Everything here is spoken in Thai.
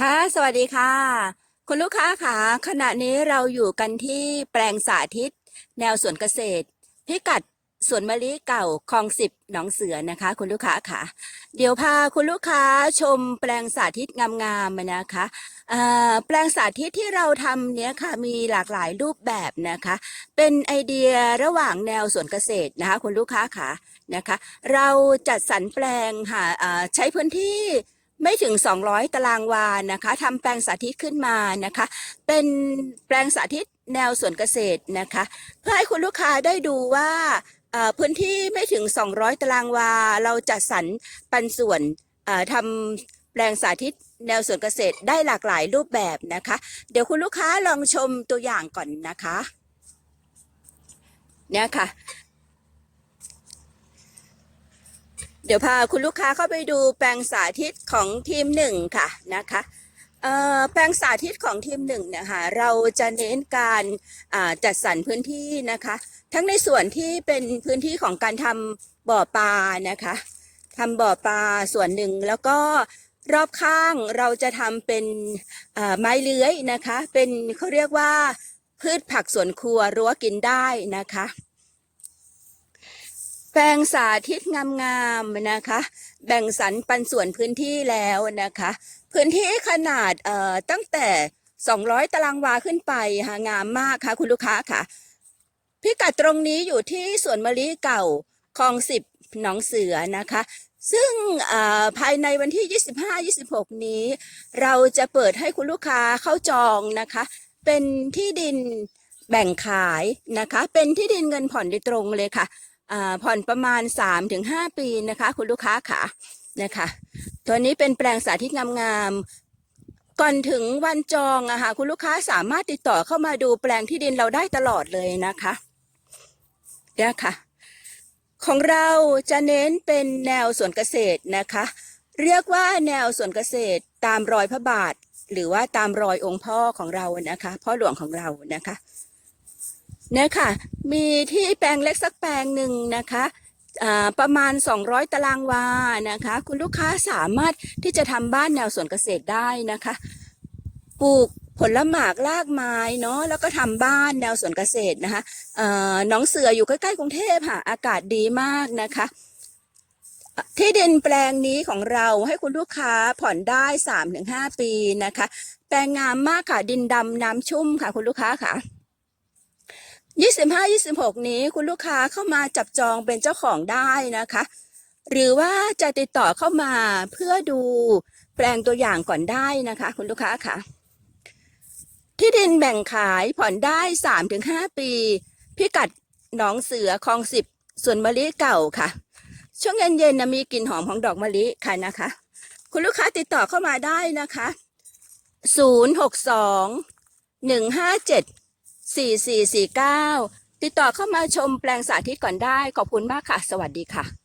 ค่ะ สวัสดีค่ะ คุณลูกค้าค่ะ ขณะนี้เราอยู่กันที่แปลงสาธิต แนวสวนเกษตร พิกัดสวนมะลิเก่าคลองสิบหนองเสือนะคะ คุณลูกค้าค่ะ เดี๋ยวพาคุณลูกค้าชมแปลงสาธิตงามๆมานะคะแปลงสาธิตที่เราทำเนี้ยค่ะมีหลากหลายรูปแบบนะคะ เป็นไอเดียระหว่างแนวสวนเกษตรนะคะ คุณลูกค้าค่ะนะคะ เราจัดสรรแปลงหาเอ่อใช้พื้นที่ ไม่ถึง 200 ตารางวานะคะทำแปลงสาธิตขึ้นมานะคะ เป็นแปลงสาธิตแนวสวนเกษตรนะคะ เพื่อให้คุณลูกค้าได้ดูว่าพื้นที่ไม่ถึง 200 ตารางวา เราจัดสรรปันส่วนทำแปลงสาธิตแนวสวนเกษตรได้หลากหลายรูปแบบนะคะ เดี๋ยวคุณลูกค้าลองชมตัวอย่างก่อนนะคะเนี่ยค่ะ ดี๋ยวพาคุณลูกค้าเข้าไปดูแปลงสาธิตของทีมหนึ่งค่ะนะคะแปลงสาธิตของทีมหนึ่งเนี่ยค่ะเราจะเน้นการจัดสรรพื้นที่นะคะ ทั้งในส่วนที่เป็นพื้นที่ของการทำบ่อปลานะคะทำบ่อปลาส่วนหนึ่งแล้วก็รอบข้างเราจะทำเป็นไม้เลื้อยนะคะ เป็นเขาเรียกว่าพืชผักสวนครัวรั้วกินได้นะคะ แปลงสาธิตงามๆนะคะ แบ่งสรรปันส่วนพื้นที่แล้วนะคะ พื้นที่ขนาดเอ่อตั้งแต่ 200 ตารางวาขึ้นไปค่ะงามมากค่ะคุณลูกค้าค่ะ พิกัดตรงนี้อยู่ที่สวนมะลิเก่าคลองสิบหนองเสือนะคะ ซึ่งภายในวันที่ 25-26 นี้ เราจะเปิดให้คุณลูกค้าเข้าจองนะคะ เป็นที่ดินแบ่งขายนะคะ เป็นที่ดินเงินผ่อนโดยตรงเลยค่ะ ผ่อนประมาณ 3-5 ปีนะคะ คุณลูกค้าค่ะนะคะตัวนี้เป็นแปลงสาธิตงามๆก่อนถึงวันจองอะค่ะคุณลูกค้าสามารถติดต่อเข้ามาดูแปลงที่ดินเราได้ตลอดเลยนะคะเนี่ยค่ะ ของเราจะเน้นเป็นแนวสวนเกษตรนะคะ เรียกว่าแนวสวนเกษตรตามรอยพระบาท หรือว่าตามรอยองค์พ่อของเรานะคะ พ่อหลวงของเรานะคะ เนี่ยค่ะ มีที่แปลงเล็กสักแปลงหนึ่งนะคะประมาณ 200 ตารางวานะคะ คุณลูกค้าสามารถที่จะทำบ้านแนวสวนเกษตรได้นะคะ ปลูกผลหมากรากไม้เนาะแล้วก็ทำบ้านแนวสวนเกษตรนะคะหน้องเสืออยู่ใกล้ๆกรุงเทพค่ะ อากาศดีมากนะคะ ที่ดินแปลงนี้ของเราให้คุณลูกค้าผ่อนได้ 3-5 ปีนะคะ แปลงงามมากค่ะดินดำน้ำชุ่มค่ะคุณลูกค้าค่ะ 25 26 นี้คุณลูกค้าเข้ามาจับจองเป็นเจ้าของได้นะคะ หรือว่าจะติดต่อเข้ามาเพื่อดูแปลงตัวอย่างก่อนได้นะคะ คุณลูกค้าค่ะ ที่ดินแบ่งขายผ่อนได้ 3-5 ปี พิกัดหนองเสือคลองสิบส่วนมะลิเก่าค่ะ ช่วงเย็นๆนะมีกลิ่นหอมของดอกมะลิค่ะนะคะ คุณลูกค้าติดต่อเข้ามาได้นะคะ 062 157 4449 ติดต่อเข้ามาชมแปลงสาธิตก่อนได้ ขอบคุณมากค่ะ สวัสดีค่ะ